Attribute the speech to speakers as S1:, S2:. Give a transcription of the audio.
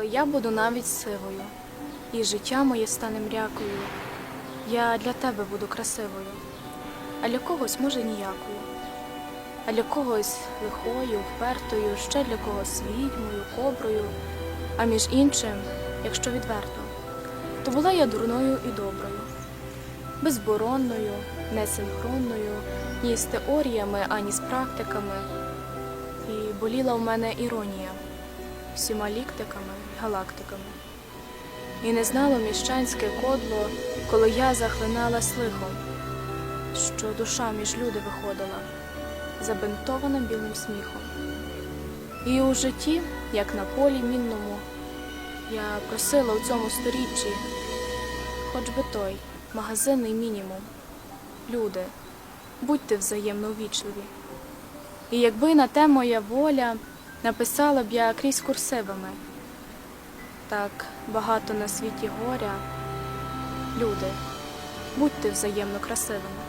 S1: Коли я буду навіть сивою, і життя моє стане мрякою, я для тебе буду красивою, а для когось може ніякою, а для когось лихою, впертою, ще для когось відьмою, коброю, а між іншим, якщо відверто, то була я дурною і доброю, безборонною, несинхронною, ні з теоріями, ані з практиками. І боліла в мене іронія всіма ліктиками й галактиками. І не знало міщанське кодло, коли я захлиналась лихом, що душа між люди виходила, забинтована білим сміхом. І у житті, як на полі мінному, я просила у цьому сторіччі, хоч би той магазинний мінімум. Люди, будьте взаємно ввічливі. І якби на те моя воля, написала б я крізь курсивами. Так багато на світі горя. Люди, будьте взаємно красивими.